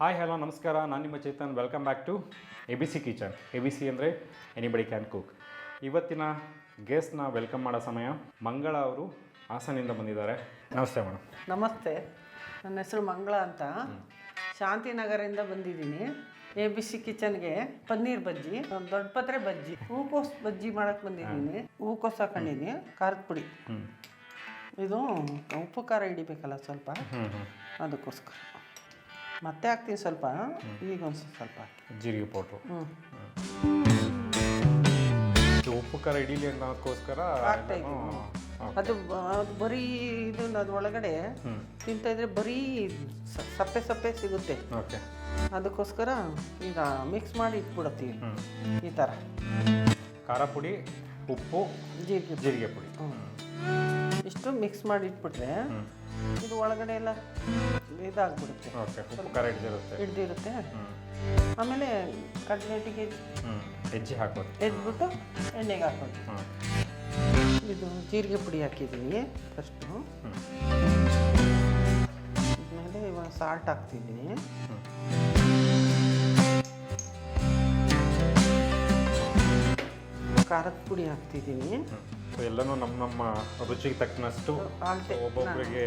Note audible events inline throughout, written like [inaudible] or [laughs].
Hi hello ನಮಸ್ಕಾರ. ನಾನು ನಿಮ್ಮ Chetan. Welcome back to A B C kitchen A B C ಅಂದರೆ anybody can cook ಇವತ್ತಿನ ಗೆಸ್ಟ್ನ ವೆಲ್ಕಮ್ ಮಾಡೋ ಸಮಯ ಮಂಗಳ ಅವರು ಹಾಸನಿಂದ ಬಂದಿದ್ದಾರೆ. ನಮಸ್ತೆ ಮೇಡಮ್ ನಮಸ್ತೆ. ನನ್ನ ಹೆಸರು ಮಂಗಳ ಅಂತ. ಶಾಂತಿನಗರದಿಂದ ಬಂದಿದ್ದೀನಿ. ಎ ಬಿ ಸಿ ಕಿಚನ್ಗೆ ಪನ್ನೀರ್ ಬಜ್ಜಿ ಒಂದು ದೊಡ್ಡ ಪತ್ರೆ ಬಜ್ಜಿ ಹೂಕೋಸ್ ಬಜ್ಜಿ ಮಾಡಕ್ ಬಂದಿದ್ದೀನಿ. ಹೂಕೋಸ್ ಹಾಕೊಂಡಿದ್ದೀನಿ. ಖಾರದ ಪುಡಿ. ಇದು ಉಪ್ಪು ಖಾರ ಹಿಡಿಬೇಕಲ್ಲ ಸ್ವಲ್ಪ? ಅದಕ್ಕೋಸ್ಕರ. ಮತ್ತೆ ಹಾಕ್ತೀನಿ ಸ್ವಲ್ಪ ಈಗ ಒಂದು ಸ್ವಲ್ಪ ಜೀರಿಗೆ ಪೌಡ್ರು. ಉಪ್ಪು ಖಾರ ಇಡೀಲಿ ಅನ್ನೋದಕ್ಕೋಸ್ಕರ ಅದು ಅದು ಬರೀ ಇದು ಅದು ಒಳಗಡೆ ತಿಂತ ಇದ್ರೆ ಬರೀ ಸಪ್ಪೆ ಸಪ್ಪೆ ಸಿಗುತ್ತೆ. ಅದಕ್ಕೋಸ್ಕರ ಈಗ ಮಿಕ್ಸ್ ಮಾಡಿ ಇಟ್ಬಿಡತ್ತೀವಿ. ಈ ಥರ ಖಾರ ಪುಡಿ ಉಪ್ಪು ಜೀರಿಗೆ ಜೀರಿಗೆ ಪುಡಿ. ಇಷ್ಟು ಮಿಕ್ಸ್ ಮಾಡಿ ಇಟ್ಬಿಟ್ರೆ ಇದು ಒಳಗಡೆ ಎಲ್ಲ ಇದಾಗ್ಬಿಡುತ್ತೆ. ಓಕೆ ಉಪ್ಪು ಖಾರ ಹಿಡ್ದಿರುತ್ತೆ. ಹಿಡ್ದಿರುತ್ತೆ. ಆಮೇಲೆ ಕಡ್ಲೆಟ್ಟಿಗೆ ಹ್ಞೂ ಹೆಜ್ಜೆ ಹಾಕೋದು ಎದ್ಬಿಟ್ಟು ಎಣ್ಣೆಗೆ ಹಾಕೋದು ಹ್ಞೂ ಇದು ಜೀರಿಗೆ ಪುಡಿ ಹಾಕಿದ್ದೀನಿ ಫಸ್ಟು ಆಮೇಲೆ ಇವಾಗ ಸಾಲ್ಟ್ ಹಾಕ್ತಿದ್ದೀನಿ. ಖಾರದ ಪುಡಿ ಹಾಕ್ತಿದ್ದೀನಿ. ಸೊ ಎಲ್ಲನೂ ನಮ್ಮ ನಮ್ಮ ರುಚಿಗೆ ತಕ್ಕನಷ್ಟು ಅಳತೆ ಒಬ್ಬೊಬ್ಬರಿಗೆ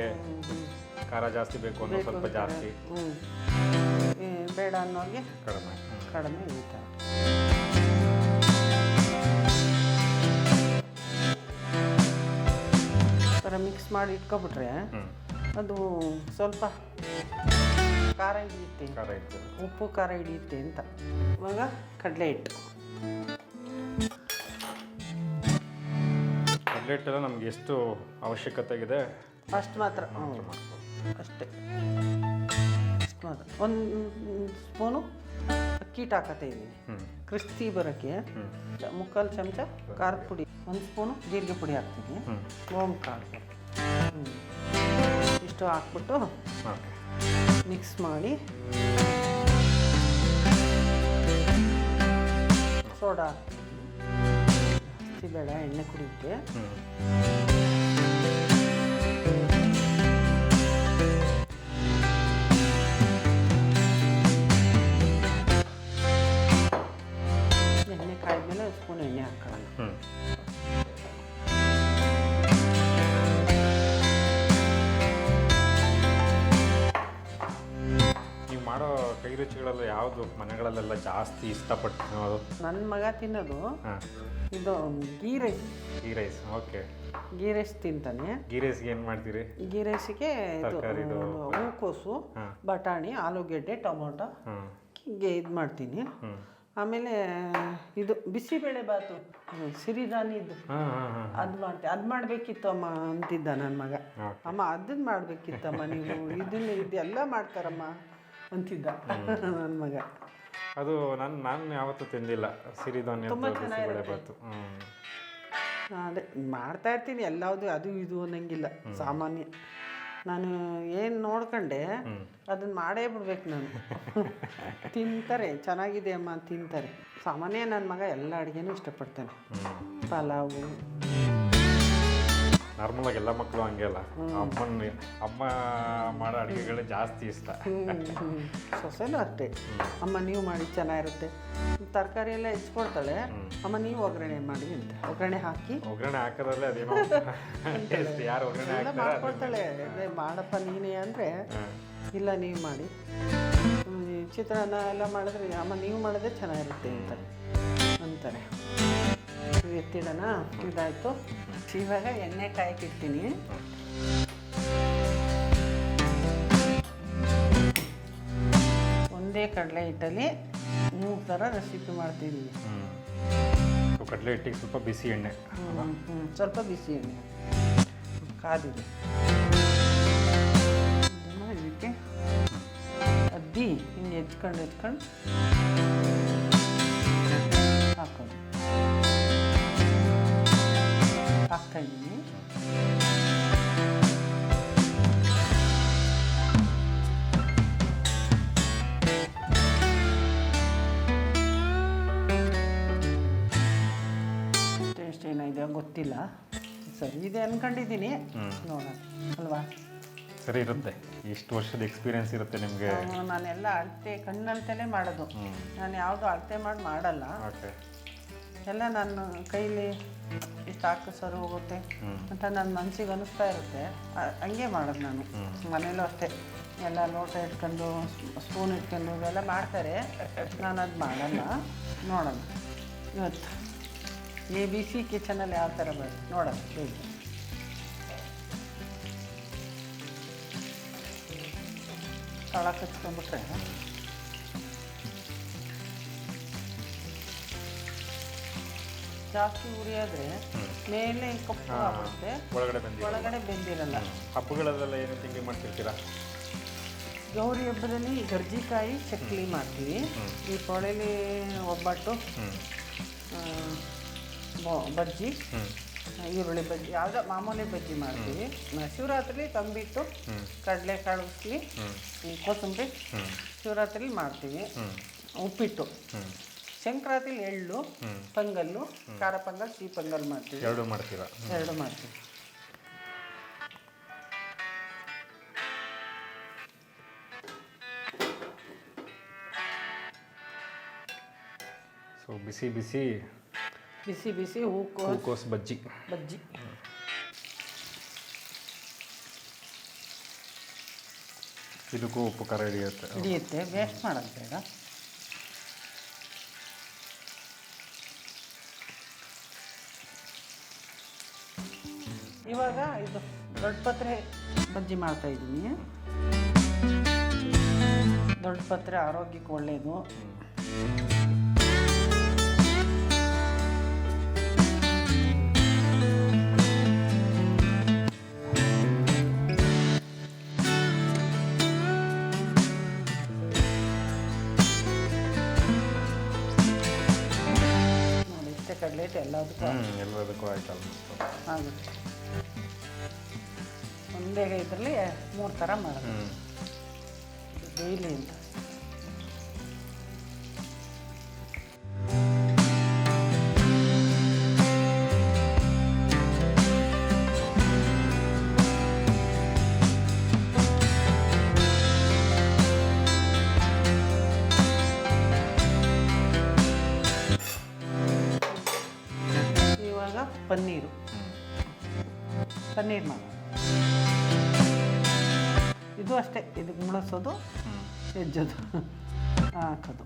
ಖಾರ ಜಾಸ್ತಿ ಬೇಕು ಅನ್ನೋ ಸ್ವಲ್ಪ ಜಾಸ್ತಿ. ಈ ಬೇಡ ಅನ್ನೋಗೆ ಕಡಿಮೆ. ಕಡಿಮೆ ಈ ಥರ ಥರ ಮಿಕ್ಸ್ ಮಾಡಿ ಇಟ್ಕೊಬಿಟ್ರೆ ಅದು ಸ್ವಲ್ಪ ಖಾರ ಹಿಡಿಯುತ್ತೆ. ಖಾರ ಇತ್ತು ಉಪ್ಪು ಖಾರ ಹಿಡಿಯುತ್ತೆ ಅಂತ. ಇವಾಗ ಕಡಲೆ ಹಿಟ್ಟು. ಕಡ್ಲೆಟ್ ಎಲ್ಲ ನಮ್ಗೆ ಎಷ್ಟು ಅವಶ್ಯಕತೆ ಇದೆ ಅಷ್ಟು ಮಾತ್ರ. ಅಷ್ಟೇ. ಅಷ್ಟು ಮಾತ್ರ. ಒಂದು ಸ್ಪೂನು ಅಕ್ಕಿ ಹಾಕತ್ತೆ ಇದ್ದೀನಿ. ಕ್ರಿಸ್ತಿ ಬರೋಕ್ಕೆ ಮುಕ್ಕಾಲು ಚಮಚ ಖಾರದ ಪುಡಿ. ಒಂದು ಸ್ಪೂನು ಜೀರಿಗೆ ಪುಡಿ ಹಾಕ್ತೀನಿ. ಓಮ್ ಕಾಳು ಇಷ್ಟು ಹಾಕ್ಬಿಟ್ಟು ಮಿಕ್ಸ್ ಮಾಡಿ ಸೋಡಾ ಬೇಡ ಎಣ್ಣೆ ಕುಡಿಯುತ್ತೆ. ಹ್ಮ್ ಎಣ್ಣೆ ಕಾಯ್ದ್ಮೇಲೆ ಒಂದು ಸ್ಪೂನ್ ಎಣ್ಣೆ ಹಾಕೋಣ ನೀವು ಮಾಡೋ ಕೈ ರುಚಿಗಳಲ್ಲ ಯಾವುದು ಮನೆಗಳಲ್ಲೆಲ್ಲ ಜಾಸ್ತಿ ಇಷ್ಟಪಟ್ಟು ತಿನ್ನೋದು ನನ್ನ ಮಗ ತಿನ್ನೋದು ಇದು ghee rice ghee rice okay. Ghee rice ತಿಂತಾನೆ. ಗೀ ರೈಸ್ಗೆ ಏನು ಮಾಡ್ತೀರಿ? ಗೀ ರೈಸ್ಗೆ ಇದು ಹೂಕೋಸು ಹಾಂ. ಬಟಾಣಿ ಆಲೂಗೆಡ್ಡೆ ಟೊಮೊಟೊ ಹೀಗೆ ಇದು ಮಾಡ್ತೀನಿ. ಆಮೇಲೆ ಇದು ಬಿಸಿಬೇಳೆ ಬಾತು ಹ್ಮ್, ಸಿರಿಧಾನ್ಯದ್ದು. ಹಾಂ ಹಾಂ ಹಾಂ ಅದು ಮಾಡ್ತೀನಿ ಅದು ಮಾಡಬೇಕಿತ್ತು ಅಮ್ಮ ಅಂತಿದ್ದ ನನ್ನ ಮಗ. ಅಮ್ಮ ಅದನ್ನ ಮಾಡಬೇಕಿತ್ತಮ್ಮ ನೀವು. ಇದನ್ನ ಇದೆಲ್ಲ ಮಾಡ್ತಾರಮ್ಮ ಅಂತಿದ್ದ ನನ್ನ ಮಗ. ಅದು ನಾನು ನಾನು ಯಾವತ್ತೂ ತಿಂದಿಲ್ಲ ಸಿರಿಧಾನ್ಯ ತುಂಬಾ ಬಿಸಿಬೇಳೆ ಬಾತು. ಅದೇ ಮಾಡ್ತಾ ಇರ್ತೀನಿ. ಎಲ್ಲವುದು ಅದು ಇದು ಅನ್ನಂಗಿಲ್ಲ. ಸಾಮಾನ್ಯ. ನಾನು ಏನು ನೋಡ್ಕೊಂಡೆ. ಅದನ್ನ ಮಾಡೇ ಬಿಡ್ಬೇಕು ನಾನು. [laughs] ತಿಂತಾರೆ. ಚೆನ್ನಾಗಿದೆ ಅಮ್ಮ ತಿಂತಾರೆ. ಸಾಮಾನ್ಯ ನನ್ನ ಮಗ ಎಲ್ಲ ಅಡುಗೆನೂ ಇಷ್ಟಪಡ್ತಾನೆ. ಪಲಾವು. ನಾರ್ಮಲ್ ಆಗಿ ಎಲ್ಲ ಮಕ್ಕಳು ಹಂಗೆ ಅಲ್ಲ. ಅಮ್ಮನ ಅಮ್ಮ ಮಾಡೋ ಅಡುಗೆಗಳೇ ಜಾಸ್ತಿ ಇಷ್ಟ. ಸೊಸೆನೂ ಅಷ್ಟೇ. ಅಮ್ಮ ನೀವು ಮಾಡಿ ಚೆನ್ನಾಗಿರುತ್ತೆ. ತರಕಾರಿ ಎಲ್ಲ ಹೆಚ್ಕೊಡ್ತಾಳೆ ಅಮ್ಮ ನೀವು ಒಗ್ಗರಣೆ ಮಾಡಿ ಅಂತ. ಒಗ್ಗರಣೆ ಹಾಕಿ. ಒಗ್ಗರಣೆ ಹಾಕೋದ್ರಲ್ಲೇ ಅದೇನೋ [laughs] ಟೇಸ್ಟ್ ಯಾರು ಒಗ್ಗರಣೆ ಮಾಡ್ಕೊಳ್ತಾಳೆ. ಮಾಡಪ್ಪ ನೀನೇ ಅಂದರೆ ಇಲ್ಲ ನೀವು ಮಾಡಿ. ಚಿತ್ರಾನ್ನ ಎಲ್ಲ ಮಾಡಿದ್ರೆ ಅಮ್ಮ ನೀವು ಮಾಡಿದ್ರೆ ಚೆನ್ನಾಗಿರುತ್ತೆ ಅಂತಾರೆ ಅಂತಾರೆ. ಎತ್ತಿಡೋಣ? ಇದಾಯಿತು. ಇವಾಗ ಎಣ್ಣೆ ಕಾಯಕ್ಕಿಡ್ತೀನಿ ಒಂದೇ ಕಡಲೆ ಹಿಟ್ಟಲ್ಲಿ ಮೂರು ಥರ ರೆಸಿಪಿ ಮಾಡ್ತೀನಿ. ಕಡಲೆ ಹಿಟ್ಟಿಗೆ ಸ್ವಲ್ಪ ಬಿಸಿ ಎಣ್ಣೆ ಸ್ವಲ್ಪ ಬಿಸಿ ಎಣ್ಣೆ. ಕಾದಿದೆ. ಇದಕ್ಕೆ ಅದ್ದಿ ಹಿಂಗೆ ಹೆಚ್ಕೊಂಡು ಹೆಚ್ಕೊಂಡು ಹಾಕೋದು. ಇದ್ದೀನಿ ಟೇಸ್ಟ್ ಏನಿದೆ ಗೊತ್ತಿಲ್ಲ. ಸರಿ ಇದೆ ಅನ್ಕೊಂಡಿದ್ದೀನಿ. ನೋಡೋಣ ಅಲ್ವಾ? ಸರಿ ಇರುತ್ತೆ. ಇಷ್ಟು ವರ್ಷದ ಎಕ್ಸ್ಪೀರಿಯನ್ಸ್ ಇರುತ್ತೆ ನಿಮಗೆ. ನಾನೆಲ್ಲ ಅಳತೆ ಕಣ್ಣಲ್ತಲೇ ಮಾಡೋದು. ನಾನು ಯಾವುದು ಅಳತೆ ಮಾಡಿ ಮಾಡಲ್ಲ. ಎಲ್ಲ ನಾನು ಕೈಲಿ ಇಷ್ಟು ಹಾಕು ಸರಿ ಹೋಗುತ್ತೆ ಅಂತ ನನ್ನ ಮನಸ್ಸಿಗೆ ಅನಿಸ್ತಾ ಇರುತ್ತೆ. ಹಂಗೆ ಮಾಡೋದು ನಾನು. ಮನೇಲೂ ಅಷ್ಟೇ. ಎಲ್ಲ ಲೋಟ ಇಟ್ಕೊಂಡು ಸ್ಪೂನ್ ಇಟ್ಕೊಂಡು ಇವೆಲ್ಲ ಮಾಡ್ತಾರೆ. ನಾನು ಅದು ಮಾಡಲ್ಲ. ನೋಡೋಣ. ಇವತ್ತು ಎ ಬಿ ಸಿ ಕಿಚನಲ್ಲಿ ಯಾವ ಥರ ಬರುತ್ತೆ ನೋಡೋಣ ಹೇಗೆ ಕಳ ಕಚ್ಕೊಂಡ್ಬಿಟ್ರೆ ಜಾಸ್ತಿ ಉರಿಯಾದ್ರೆ ಮೇಲೆ ಕಪ್ಪು ಆಗುತ್ತೆ. ಒಳಗಡೆ ಬಂದಿ ಒಳಗಡೆ ಬೆಂದಿರಲ್ಲ. ಹಬ್ಬಗಳಲ್ಲೆಲ್ಲ ಏನು ತಿಂಡಿ ಮಾಡ್ತಿರ್ತೀರಾ? ಗೌರಿ ಹಬ್ಬದಲ್ಲಿ ಗರ್ಜಿಕಾಯಿ ಚಕ್ಲಿ ಮಾಡ್ತೀವಿ. ಈ ಪೊಳೆಲಿ ಒಬ್ಬಟ್ಟು ಬಜ್ಜಿ ಈರುಳ್ಳಿ ಬಜ್ಜಿ ಯಾವುದೋ ಮಾಮೂಲಿ ಬಜ್ಜಿ ಮಾಡ್ತೀವಿ. ಶಿವರಾತ್ರಿ ತಂಬಿಟ್ಟು ಕಡಲೆ ಕಾಳು ಉಸ್ಲಿ ಹ್ಞೂ ಶಿವರಾತ್ರಿಲಿ ಮಾಡ್ತೀವಿ. ಉಪ್ಪಿಟ್ಟು. ಸಂಕ್ರಾಂತಿಲಿ ಎಳ್ಳು ಪೊಂಗಲ್ಲು ಖಾರ ಪೊಂಗಲ್ ಸಿಹಿ ಪೊಂಗಲ್ ಮಾಡ್ತೀವಿ. ಎರಡು ಮಾಡ್ತೀರಾ? ಎರಡು ಮಾಡ್ತೀವಿ. ಸೊ ಬಿಸಿ ಬಿಸಿ ಬಿಸಿ ಬಿಸಿ ಹೂಕೋಸ್ ಹೂಕೋಸ್ ಬಜ್ಜಿ. ಬಜ್ಜಿ. ಇದಕ್ಕೂ ಉಪ್ಪು ಖಾರ ಹಿಡಿಯುತ್ತೆ. ಹಿಡಿಯುತ್ತೆ. ವೇಸ್ಟ್ ಮಾಡೋದು ಬೇಡ ಇದು ದೊಡ್ಡ ಪತ್ರೆ ಬಜ್ಜಿ ಮಾಡ್ತಾ ಇದ್ದೀನಿ. ದೊಡ್ಡ ಪತ್ರೆ ಆರೋಗ್ಯಕ್ಕೆ ಒಳ್ಳೆಯದು ಕಡಲೆ ಎಲ್ಲದಕ್ಕೂ ಎಲ್ಲದಕ್ಕೂ ಆಯ್ತು ಆಲ್ಮೋಸ್ಟ್. ಆಗುತ್ತೆ ಒಂದೇ ಇದರಲ್ಲಿ ಮೂರು ಥರ ಮಾಡೋದು. ಡೈಲಿ ಅಂತ. ಇವಾಗ ಪನ್ನೀರು. ಪನ್ನೀರ್ ಮಾಡೋದು. ಅಷ್ಟೇ ಇದಕ್ಕೆ ಮುಳಸೋದು ಹೆಜ್ಜೋದು ಹಾಕೋದು.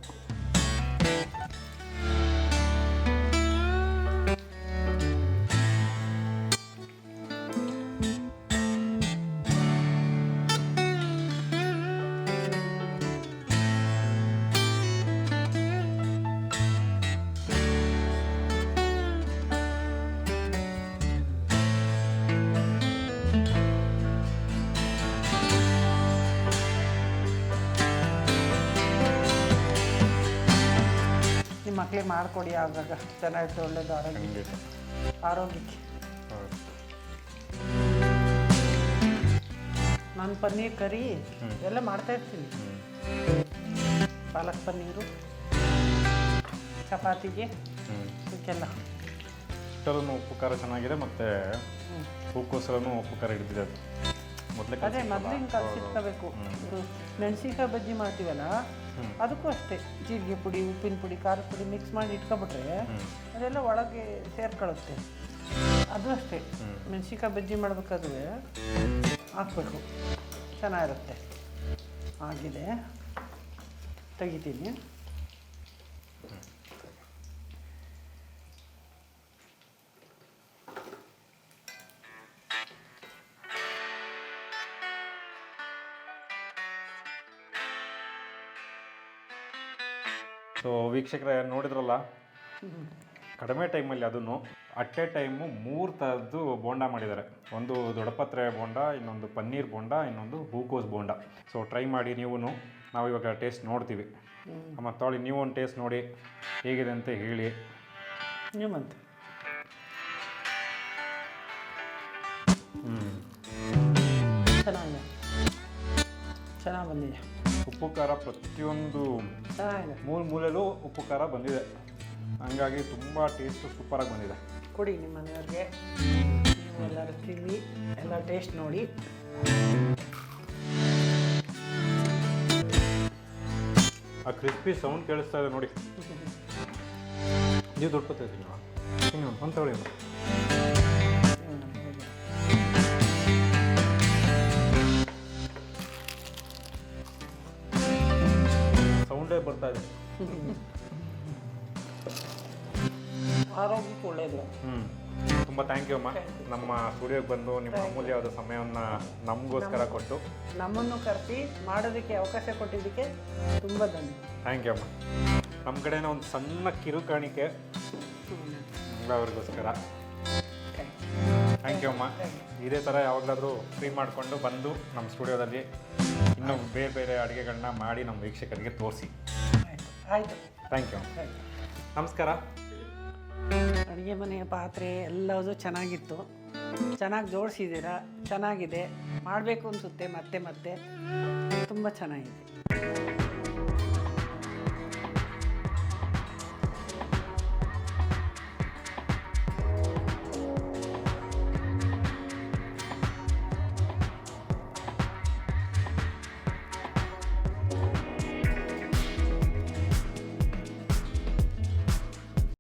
ನಿಮ್ಮ ಮಕ್ಳಿಗೆ ಮಾಡಿಕೊಡಿ ಆಗಾಗ. ಚೆನ್ನಾಗಿರುತ್ತೆ ಒಳ್ಳೇದು ಆರೋಗ್ಯ. ಖಂಡಿತ ಆರೋಗ್ಯಕ್ಕೆ. ಹೌದು. ನಾನು ಪನ್ನೀರ್ ಕರಿ. ಎಲ್ಲ ಮಾಡ್ತಾ ಇರ್ತೀನಿ. ಪಾಲಕ್ ಪನ್ನೀರು ಚಪಾತಿಗೆ ಹ್ಞೂ ಇದಕ್ಕೆಲ್ಲ. ಇಷ್ಟರಲ್ಲೂ ಉಪ್ಪು ಖಾರ ಚೆನ್ನಾಗಿದೆ ಮತ್ತು ಹ್ಞೂ ಹೂಕೋಸರನ್ನು ಉಪ್ಪು ಖಾರ ಹಿಡಿದಿದೆ ಅದು. ಮೊದಲೇ ಅದೇ ಮೊದಲಿನ ಕಲಸಿಟ್ಕೋಬೇಕು. ಮೆಣಸಿನ್ಕಾಯಿ ಬಜ್ಜಿ ಮಾಡ್ತೀವಲ್ಲ? ಅದಕ್ಕೂ ಅಷ್ಟೇ ಜೀರಿಗೆ ಪುಡಿ ಉಪ್ಪಿನ ಪುಡಿ ಖಾರದ ಪುಡಿ ಮಿಕ್ಸ್ ಮಾಡಿ ಇಟ್ಕೊಬಿಟ್ರೆ ಅದೆಲ್ಲ ಒಳಗೆ ಸೇರ್ಕೊಳ್ಳುತ್ತೆ. ಅದು ಅಷ್ಟೇ. ಮೆಣಸಿನ್ಕಾಯಿ ಬಜ್ಜಿ ಮಾಡಬೇಕಾದ್ರೆ ಹಾಕ್ಬೇಕು. ಚೆನ್ನಾಗಿರುತ್ತೆ. ಆಗಿದೆ. ತೆಗಿತೀನಿ. ಸೊ ವೀಕ್ಷಕರ ನೋಡಿದ್ರಲ್ಲ? ಕಡಿಮೆ ಟೈಮಲ್ಲಿ ಅದನ್ನು ಅಟ್ ಎ ಟೈಮು ಮೂರು ಥರದ್ದು ಬೋಂಡ ಮಾಡಿದ್ದಾರೆ. ಒಂದು ದೊಡ್ಡಪತ್ರೆ ಬೋಂಡ ಇನ್ನೊಂದು ಪನ್ನೀರ್ ಬೋಂಡ ಇನ್ನೊಂದು ಹೂಕೋಸ್ ಬೋಂಡ. ಸೊ ಟ್ರೈ ಮಾಡಿ ನೀವು ನಾವು ಇವಾಗ ಟೇಸ್ಟ್ ನೋಡ್ತೀವಿ. ಮತ್ತು ತಾಳಿ ನೀವು ಒಂದು ಟೇಸ್ಟ್ ನೋಡಿ ಹೇಗಿದೆ ಅಂತ ಹೇಳಿ. ನಿಮ್ಮಂತ. ಹ್ಞೂ ಚೆನ್ನಾಗಿದೆ. ಚೆನ್ನಾಗಿ ಬಂದಿದೆ. ಉಪ್ಪು ಖಾರ ಪ್ರತಿಯೊಂದು ಮೂಲ ಮೂಲೆಯಲ್ಲೂ ಉಪ್ಪು ಖಾರ ಬಂದಿದೆ. ಹಂಗಾಗಿ ತುಂಬ ಟೇಸ್ಟ್ ಸೂಪರಾಗಿ ಬಂದಿದೆ. ಕೊಡಿ ನಿಮ್ಮ ಮನೆಯವ್ರಿಗೆ. ನೀವು ಎಲ್ಲರೂ ತಿನ್ನಿ ಎಲ್ಲ ಟೇಸ್ಟ್ ನೋಡಿ. ಆ ಕ್ರಿಸ್ಪಿ ಸೌಂಡ್ ಕೇಳಿಸ್ತಾ ಇದೆ ನೋಡಿ. ನೀವು ದೊಡ್ಡ ಪತ್ತೆ ಇದ್ದೀನಿ ಹಿಂಗೆ ಒಂದು ಬರ್ತಾ ಇದೆ. ಆರೋಗ್ಯಕ್ಕೆ ಒಳ್ಳೇದು. ತುಂಬ ಥ್ಯಾಂಕ್ ಯು ಅಮ್ಮ. ನಮ್ಮ ಸ್ಟುಡಿಯೋಗೆ ಬಂದು ನಿಮ್ಮ ಅಮೂಲ್ಯವಾದ ಸಮಯವನ್ನು ನಮಗೋಸ್ಕರ ಕೊಟ್ಟು. ನಮ್ಮನ್ನು ಕರೆಸಿ ಮಾಡೋದಕ್ಕೆ ಅವಕಾಶ ಕೊಟ್ಟಿದ್ದಕ್ಕೆ ತುಂಬ ಧನ್ಯ ಥ್ಯಾಂಕ್ ಯು ಅಮ್ಮ. ನಮ್ಮ ಕಡೆನ ಒಂದು ಸಣ್ಣ ಕಿರುಕಾಣಿಕೆ ಅವ್ರಿಗೋಸ್ಕರ. ಥ್ಯಾಂಕ್ ಯು ಅಮ್ಮ. ಇದೇ ಥರ ಯಾವಾಗಲಾದರೂ ಫ್ರೀ ಮಾಡಿಕೊಂಡು ಬಂದು ನಮ್ಮ ಸ್ಟುಡಿಯೋದಲ್ಲಿ ಇನ್ನೂ ಬೇರೆ ಬೇರೆ ಅಡುಗೆಗಳನ್ನ ಮಾಡಿ ನಮ್ಮ ವೀಕ್ಷಕರಿಗೆ ತೋರಿಸಿ. ಆಯಿತು. ಥ್ಯಾಂಕ್ ಯು ನಮಸ್ಕಾರ. ಅಡುಗೆ ಮನೆಯ ಪಾತ್ರೆ ಎಲ್ಲವೂ ಚೆನ್ನಾಗಿತ್ತು. ಚೆನ್ನಾಗಿ ಜೋಡಿಸಿದ್ದೀರಾ? ಚೆನ್ನಾಗಿದೆ. ಮಾಡಬೇಕು ಅನಿಸುತ್ತೆ ಮತ್ತೆ ಮತ್ತೆ. ತುಂಬ ಚೆನ್ನಾಗಿದೆ.